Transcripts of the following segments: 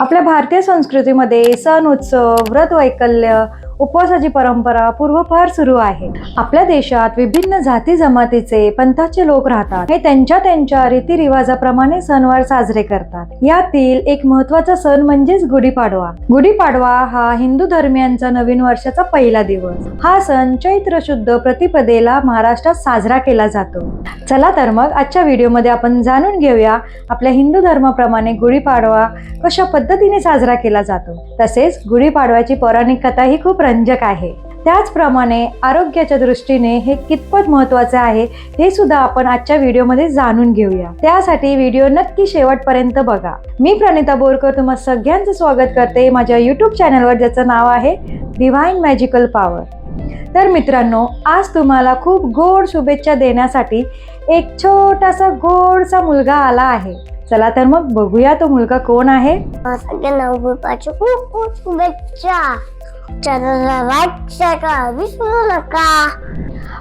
आपल्या भारतीय संस्कृतीमध्ये सण उत्सव व्रत वैकल्य उपवासाची परंपरा पूर्वफार सुरू आहे. आपल्या देशात विभिन्न जाती जमातीचे पंथाचे लोक राहतात. हे त्यांच्या त्यांच्या रीतिरिवाजाप्रमाणे सणवार साजरे करतात. यातील एक महत्त्वाचा सण म्हणजेच गुढीपाडवा. गुढीपाडवा हा हिंदू धर्मियांचा नवीन वर्षाचा पहिला दिवस. हा सण चैत्र शुद्ध प्रतिपदेला महाराष्ट्रात साजरा केला जातो. चला तर मग आजच्या व्हिडिओमध्ये आपण जाणून घेऊया आपल्या हिंदू धर्माप्रमाणे गुढीपाडवा कशा पद्धतीने साजरा केला जातो. तसेच गुढीपाडव्याची पौराणिक कथा ही खूप रंजक आहे. त्याचप्रमाणे आरोग्याच्या दृष्टीने हे कितपत महत्त्वाचे आहे हे सुद्धा आपण आजच्या व्हिडिओमध्ये जाणून घेऊया. त्यासाठी व्हिडिओ नक्की शेवटपर्यंत बघा. मी प्रणिता बोरकर तुम्हा सगळ्यांचं स्वागत करते. माझ्या युट्यूब चॅनलवर ज्याचं नाव आहे डिव्हाइन मॅजिकल पॉवर तर मित्रांनो आज तुम्हाला खूप गोड शुभेच्छा देण्यासाठी एक छोटासा गोडसा मुलगा आला आहे. चला तर मग बघूया तो मुलगा कोण आहे. सगळ्यांना खूप खूप शुभेच्छा. विसरू नका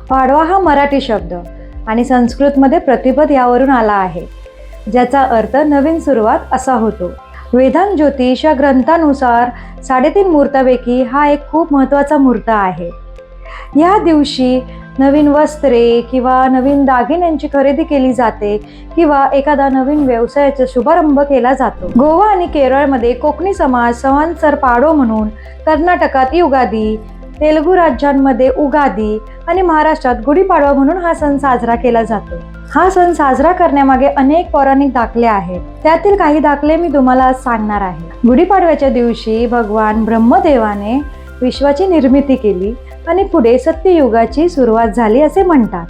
पाडवा हा मराठी शब्द आणि संस्कृतमध्ये प्रतिपद यावरून आला आहे ज्याचा अर्थ नवीन सुरुवात असा होतो. वेदांत ज्योतिष या ग्रंथानुसार साडेतीन मुहूर्तापैकी हा एक खूप महत्त्वाचा मुहूर्त आहे. या दिवशी नवीन वस्त्रे किंवा नवीन दागिन्यांची खरेदी केली जाते किंवा एखादा नवीन व्यवसायाचा शुभारंभ केला जातो. गोवा आणि केरळमध्ये कोकणी समाज संवत्सर पाडो म्हणून कर्नाटकात युगादी तेलुगू राज्यांमध्ये उगादी आणि महाराष्ट्रात गुढीपाडवा म्हणून हा सण साजरा केला जातो. हा सण साजरा करण्यामागे अनेक पौराणिक दाखले आहेत. त्यातील काही दाखले मी तुम्हाला आज सांगणार आहे. गुढीपाडव्याच्या दिवशी भगवान ब्रह्मदेवाने विश्वाची निर्मिती केली. आणि पुढे सत्ययुगाची सुरुवात झाली असे म्हणतात.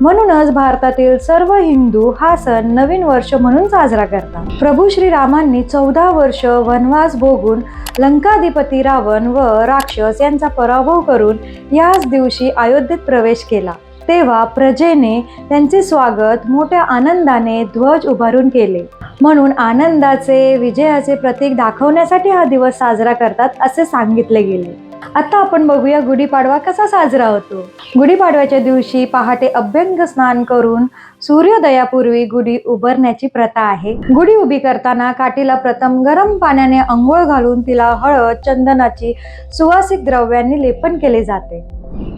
म्हणूनच भारतातील सर्व हिंदू हा सण नवीन वर्ष म्हणून साजरा करतात. प्रभू श्रीरामांनी चौदा वर्ष वनवास भोगून लंकाधिपती रावण व राक्षस यांचा पराभव करून याच दिवशी अयोध्येत प्रवेश केला. तेव्हा प्रजेने त्यांचे स्वागत मोठ्या आनंदाने ध्वज उभारून केले. म्हणून आनंदाचे विजयाचे प्रतीक दाखवण्यासाठी हा दिवस साजरा करतात असे सांगितले गेले. आता आपण बघूया गुढीपाडवा कसा साजरा होतो. गुढीपाडव्याच्या दिवशी पहाटे अभ्यंग स्नान करून सूर्योदयापूर्वी गुढी उभारण्याची प्रथा आहे. गुढी उभी करताना काठीला प्रथम गरम पाण्याने अंघोळ घालून तिला हळद चंदनाची सुवासिक द्रव्यांनी लेपन केले जाते.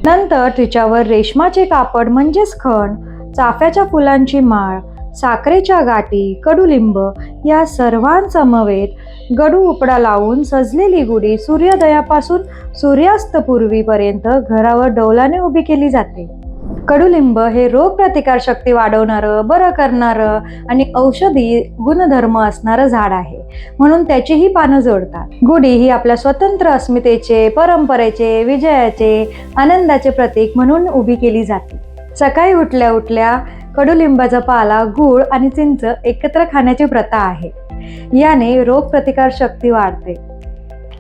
नंतर तिच्यावर रेशमाचे कापड म्हणजेच खण चाफ्याच्या फुलांची माळ साखरेच्या गाठी कडुलिंब या सर्वांसमवेत गडू उपडा लावून सजलेली गुढी सूर्योदयापासून सूर्यास्तपूर्वीपर्यंत घरावर डौलाने उभी केली जाते. कडुलिंब हे रोगप्रतिकारशक्ती शक्ती वाढवणारं बरं करणारं आणि औषधी गुणधर्म असणारं झाड आहे. म्हणून त्याचीही पानं जोडतात. गुढी ही आपल्या स्वतंत्र अस्मितेचे परंपरेचे विजयाचे आनंदाचे प्रतीक म्हणून उभी केली जाते. सकाळी उठल्या उठल्या कडुलिंबाचा पाला गूळ आणि चिंच एकत्र खाण्याची प्रथा आहे. याने रोगप्रतिकार शक्ती वाढते.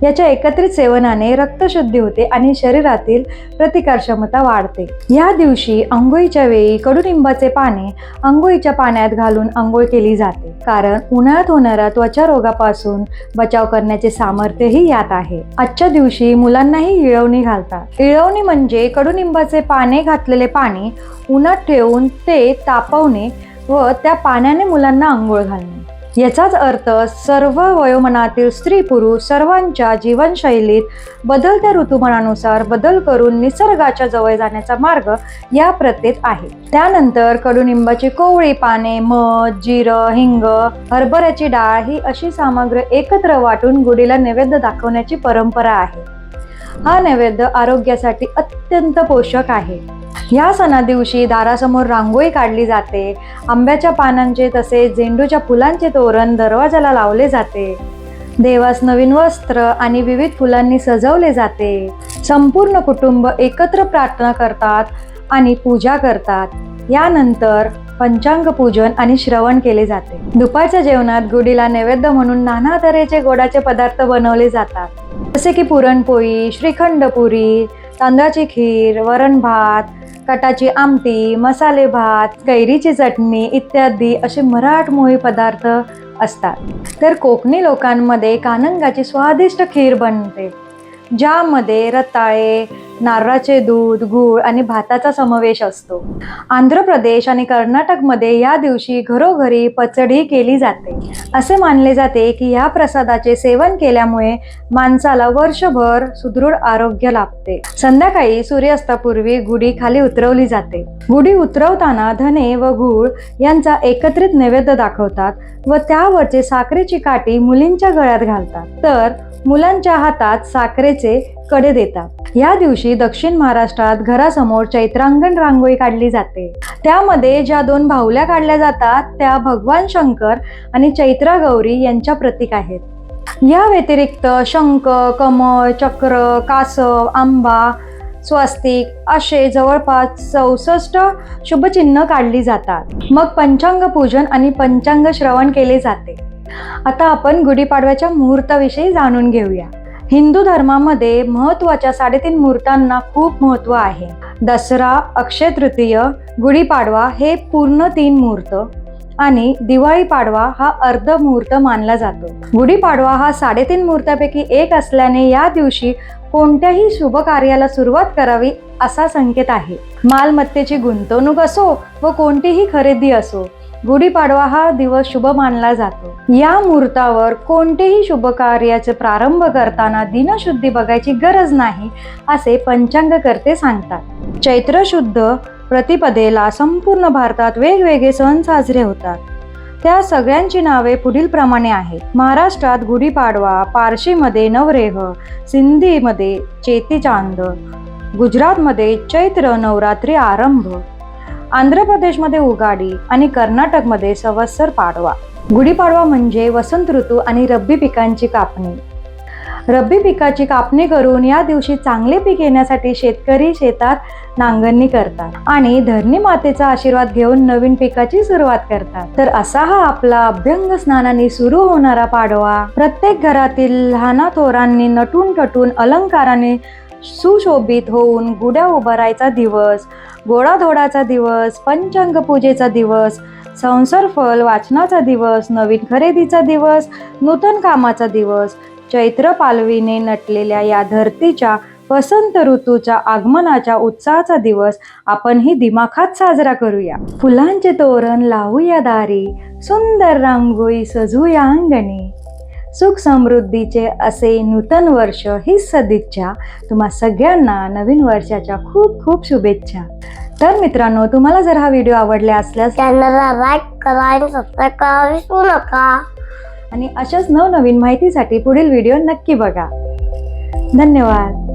याच्या एकत्रित सेवनाने रक्तशुद्धी होते आणि शरीरातील प्रतिकार क्षमता वाढते. या दिवशी आंघोळीच्या वेळी कडुलिंबाचे पाने आंघोळीच्या पाण्यात घालून आंघोळ केली जाते. कारण उन्हाळ्यात होणाऱ्या त्वचा रोगापासून बचाव करण्याचे सामर्थ्यही यात आहे. आजच्या दिवशी मुलांनाही इळवणी घालतात. इळवणी म्हणजे कडुनिंबाचे पाने घातलेले पाणी उन्हात ठेवून ते तापवणे व त्या पाण्याने मुलांना आंघोळ घालणे. याचाच अर्थ सर्व वयोमनातील स्त्री पुरुष सर्वांच्या जीवनशैलीत बदलत्या ऋतुमानानुसार बदल करून निसर्गाच्या जवळ जाण्याचा मार्ग या प्रथेत आहे. त्यानंतर कडुनिंबाची कोवळी पाने मध जिरं हिंग हरभऱ्याची डाळ ही अशी सामग्री एकत्र वाटून गुढीला नैवेद्य दाखवण्याची परंपरा आहे. हा नैवेद्य आरोग्यासाठी अत्यंत पोषक आहे. ह्या सणा दिवशी दारासमोर रांगोळी काढली जाते. आंब्याच्या पानांचे तसेच झेंडूच्या फुलांचे तोरण दरवाजाला लावले जाते. देवास नवीन वस्त्र आणि विविध फुलांनी सजवले जाते. संपूर्ण कुटुंब एकत्र प्रार्थना करतात आणि पूजा करतात. यानंतर पंचांग पूजन आणि श्रवण केले जाते. दुपारच्या जेवणात गुढीला नैवेद्य म्हणून नाना तऱ्हेचे गोडाचे पदार्थ बनवले जातात. जसे की पुरणपोळी श्रीखंडपुरी तांदळाची खीर वरण भात कटाची आमटी मसाले भात कैरीची चटणी इत्यादी असे मराठमोळी पदार्थ असतात. तर कोकणी लोकांमध्ये कानंगाची स्वादिष्ट खीर बनते ज्यामध्ये रताळे नारळाचे दूध गूळ आणि भाताचा समावेश असतो. आंध्र प्रदेश आणि कर्नाटकमध्ये या दिवशी घरोघरी पचडी केली जाते. असे मानले जाते की ह्या प्रसादाचे सेवन केल्यामुळे माणसाला वर्षभर सुदृढ आरोग्य लाभते. संध्याकाळी सूर्यास्तापूर्वी गुढी खाली उतरवली जाते. गुढी उतरवताना धने व गूळ यांचा एकत्रित नैवेद्य दाखवतात व त्यावरचे साखरेची काठी मुलींच्या गळ्यात घालतात. तर मुलांच्या हातात साखरेचे कडे देतात. या दिवशी दक्षिण महाराष्ट्रात घरासमोर चैत्रांगण रांगोळी काढली जाते. त्यामध्ये ज्या दोन भावल्या काढल्या जातात त्या भगवान शंकर आणि चैत्रा गौरी यांच्या प्रतीक आहेत. या व्यतिरिक्त शंख कमळ चक्र कासव आंबा स्वस्तिक असे जवळपास चौसष्ट शुभचिन्ह काढली जातात. मग पंचांग पूजन आणि पंचांग श्रवण केले जाते. आता आपण गुढीपाडव्याच्या मुहूर्ताविषयी जाणून घेऊया. हिंदू धर्मामध्ये महत्त्वाच्या साडेतीन मुहूर्तांना खूप महत्त्व आहे. दसरा अक्षय तृतीय गुढीपाडवा हे पूर्ण तीन मुहूर्त आणि दिवाळी पाडवा हा अर्ध मुहूर्त मानला जातो. गुढीपाडवा हा साडेतीन मुहूर्तापैकी एक असल्याने या दिवशी कोणत्याही शुभ कार्याला सुरुवात करावी असा संकेत आहे. मालमत्तेची गुंतवणूक असो व कोणतीही खरेदी असो गुढीपाडवा हा दिवस शुभ मानला जातो. या मुहूर्तावर कोणतेही शुभ कार्याचे प्रारंभ करताना दिनशुद्धी बघायची गरज नाही असे पंचांगकर्ते सांगतात. चैत्र शुद्ध प्रतिपदेला संपूर्ण भारतात वेगवेगळे सण साजरे होतात. त्या सगळ्यांची नावे पुढील प्रमाणे आहेत. महाराष्ट्रात गुढीपाडवा पारशीमध्ये नवरेह सिंधीमध्ये चेतीचांद गुजरातमध्ये चैत्र नवरात्री आरंभ आंध्र प्रदेशमध्ये उगाडी आणि कर्नाटकमध्ये सवत्सर पाडवा. गुढीपाडवा म्हणजे वसंत ऋतू आणि रब्बी पिकांची कापणी. रब्बी पिकाची कापणी करून या दिवशी चांगले पीक येण्यासाठी शेतकरी शेतात नांगरणी करतात आणि धरणी मातेचा आशीर्वाद घेऊन नवीन पिकाची सुरुवात करतात. तर असा हा आपला अभ्यंग स्नानाने सुरू होणारा पाडवा. प्रत्येक घरातील लहाना थोरांनी नटून टटून अलंकाराने सुशोभित होऊन गुड्या उभारायचा दिवस गोडाधोडाचा दिवस पंचांग पूजेचा दिवस संसारफल वाचनाचा दिवस नवीन खरेदीचा दिवस नूतन कामाचा दिवस चैत्र पालवीने नटलेल्या या धरतीच्या वसंत ऋतूच्या आगमनाच्या उत्साहाचा दिवस आपण ही दिमाखात साजरा करूया. फुलांचे तोरण लावूया दारी सुंदर रांगोळी सजूया अंगणी. सुख समृद्धीचे असे नूतन वर्ष ही सदिच्छा. तुम्हा सगळ्यांना नवीन वर्षाच्या खूप खूप शुभेच्छा. तर मित्रांनो तुम्हाला जर हा व्हिडिओ आवडला असल्यास चॅनलला लाईक करा आणि सबस्क्राईब करा. विसरू नका. आणि अशाच नवनवीन माहितीसाठी पुढील व्हिडिओ नक्की बघा. धन्यवाद.